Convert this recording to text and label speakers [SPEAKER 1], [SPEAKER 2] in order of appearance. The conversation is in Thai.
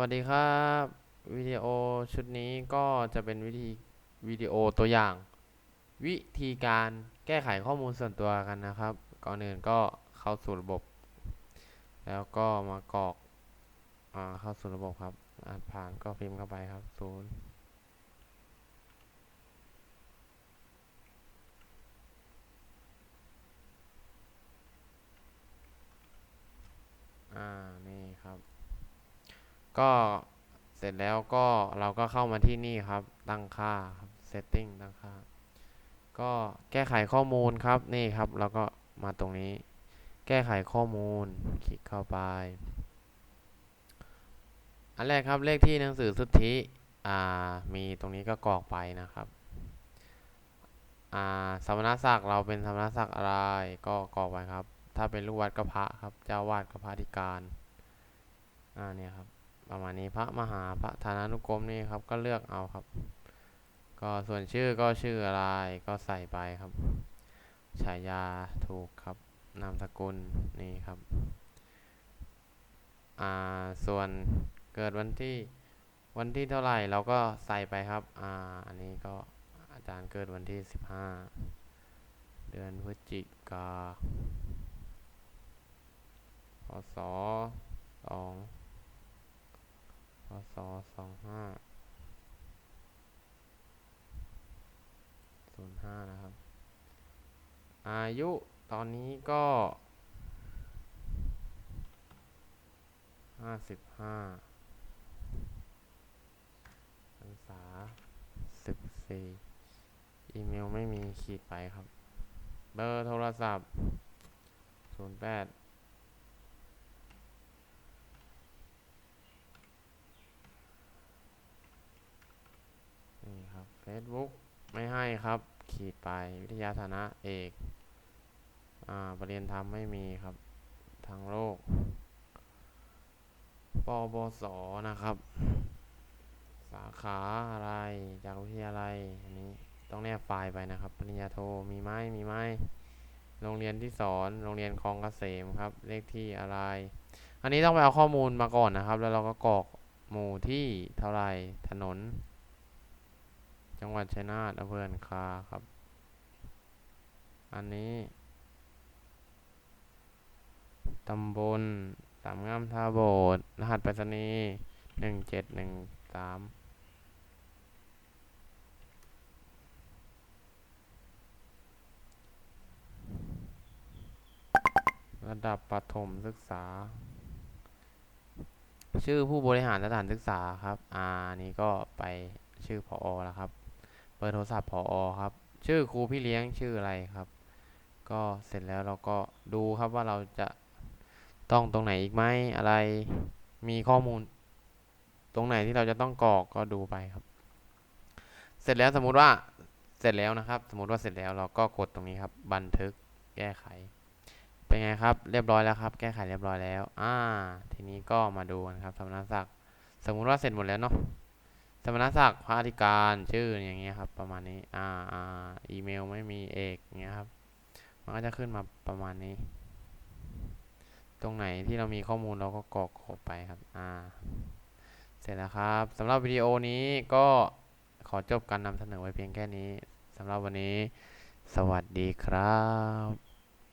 [SPEAKER 1] วัสดีครับ วิดีโอชุดนี้ก็จะเป็นวิธีวิดีโอตัวอย่าง วิธีการแก้ไขข้อมูลส่วนตัวกันนะครับ ก่อนอื่นก็เข้าสู่ระบบ แล้วก็มากรอกอเข้าสู่ระบบครับ อ่านผ่านก็พิมพ์เข้าไปครับศูนย์อ่านี่ครับ ก็เสร็จแล้วก็เราก็เข้ามาที่นี่ครับ ตั้งค่าครับ setting ตั้งค่า ก็แก้ไขข้อมูลครับ นี่ครับเราก็มาตรงนี้ แก้ไขข้อมูล คลิกเข้าไป อันแรกครับ เลขที่หนังสือสุทธิ อ่า มีตรงนี้ก็กรอกไปนะครับ อ่า สมณศักดิ์เราเป็นสมณศักดิ์อะไร ก็กรอกไปครับ ถ้าเป็นลูกวัดก็พระครับ เจ้าวาดก็พระธิการ อ่า เนี่ยครับ ประมาณนี้พระมหาพระธานานุกรมนี่ครับก็เลือกเอาครับ ก็ส่วนชื่อก็ชื่ออะไรก็ใส่ไปครับฉายาถูกครับนามสกุลนี่ครับอ่าส่วนเกิดวันที่วันที่เท่าไหร่เราก็ใส่ไปครับอ่าอันนี้ก็อาจารย์เกิดวันที่สิบห้าเดือนพฤศจิกาพศสอง พศสองห้าศูนย์ห้านะครับ อายุตอนนี้ก็ห้าสิบห้าพรรษาสิบสี่อีเมลไม่มีขีดไปครับ เบอร์โทรศัพท์ศูนย์แปด นี่ครับ Facebook ไม่ให้ครับ ขีดไปวิทยาฐานะเอกอ่าประเรียนธรรมไม่มีครับ ทางโลกปบสนะครับ สาขาอะไรจากวิทยาลัยอันนี้ต้องแนบไฟล์ไปนะครับ ปริญญาโทมีไหมมีไหมโรงเรียนที่สอนโรงเรียนคลองเกษมครับ เลขที่อะไร อันนี้ต้องไปเอาข้อมูลมาก่อนนะครับ แล้วเราก็กรอกหมู่ที่เท่าไรถนน จังหวัดชัยนาทอำเภอหันคาครับ อันนี้ตำบลสามงามท่าโบดรหัสไปรษณีย์หนึ่งเจ็ดหนึ่งสามระดับประถมศึกษา ชื่อผู้บริหารสถานศึกษาครับ อ่า นี้ก็ไปชื่อพออแล้วครับ เบอร์โทรศัพท์พออครับ ชื่อครูพี่เลี้ยงชื่ออะไรครับ ก็เสร็จแล้วเราก็ดูครับว่าเราจะต้องตรงไหนอีกไหมอะไร มีข้อมูล ตรงไหนที่เราจะต้องกรอกก็ดูไปครับ เสร็จแล้วสมมุติว่าเสร็จแล้วนะครับ สมมติว่าเสร็จแล้วเราก็กดตรงนี้ครับ บันทึกแก้ไข เป็นไงครับ เรียบร้อยแล้วครับ แก้ไขเรียบร้อยแล้ว อ่า ทีนี้ก็มาดูกันครับสมณศักดิ์สมมุติว่าเสร็จหมดแล้วเนาะ สมณศักดิ์พระอธิการชื่ออย่างเงี้ยครับ ประมาณนี้ อ่าอ่าอีเมลไม่มีเอกอย่างเงี้ยครับ มันก็จะขึ้นมาประมาณนี้ ตรงไหนที่เรามีข้อมูลเราก็กรอกเข้าไปครับ อ่า เสร็จแล้วครับสำหรับวิดีโอนี้ก็ขอจบการนำเสนอไว้เพียงแค่นี้สำหรับวันนี้ สวัสดีครับ